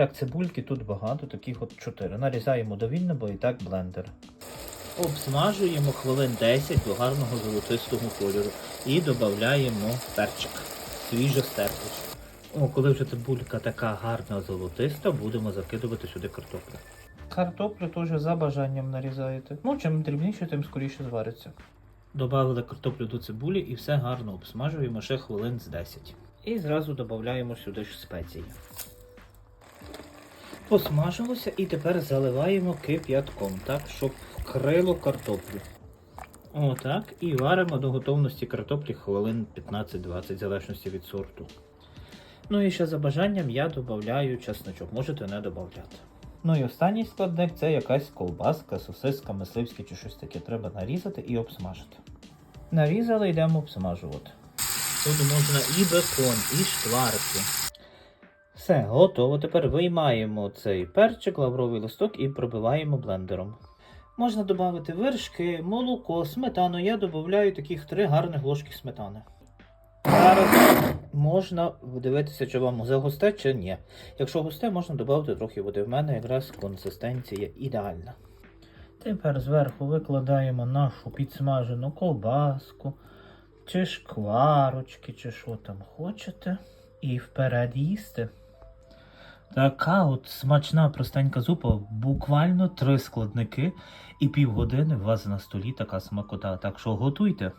Так, цибульки тут багато, таких от 4. Нарізаємо довільно, бо і так блендер. Обсмажуємо хвилин 10 до гарного золотистого кольору і додаємо перчик. Свіжо стертий. О, коли вже цибулька така гарна золотиста, будемо закидувати сюди картоплю. Картоплю теж за бажанням нарізаєте. Ну, чим дрібніше, тим скоріше звариться. Добавили картоплю до цибулі і все гарно обсмажуємо ще хвилин з 10. І зразу додаємо сюди ж спеції. Посмажилося і тепер заливаємо кип'ятком, так, щоб вкрило картоплю. Отак. І варимо до готовності картоплі хвилин 15-20, в залежності від сорту. Ну і ще за бажанням я додаю чесночок, можете не додати. Ну і останній складник це якась колбаска, сосиска, мисливське чи щось таке. Треба нарізати і обсмажити. Нарізали, йдемо обсмажувати. Тут можна і бекон, і шкварки. Все, готово. Тепер виймаємо цей перчик, лавровий листок і пробиваємо блендером. Можна додати вершки, молоко, сметану. Я додаю таких три гарних ложки сметани. Зараз можна дивитися, чи вам загусте, чи ні. Якщо густе, можна додати трохи води. В мене якраз консистенція ідеальна. Тепер зверху викладаємо нашу підсмажену ковбаску, чи шкварочки, чи що там хочете. І вперед їсти. Така от смачна простенька зупа, буквально три складники і півгодини у вас на столі така смакота. Так що готуйте.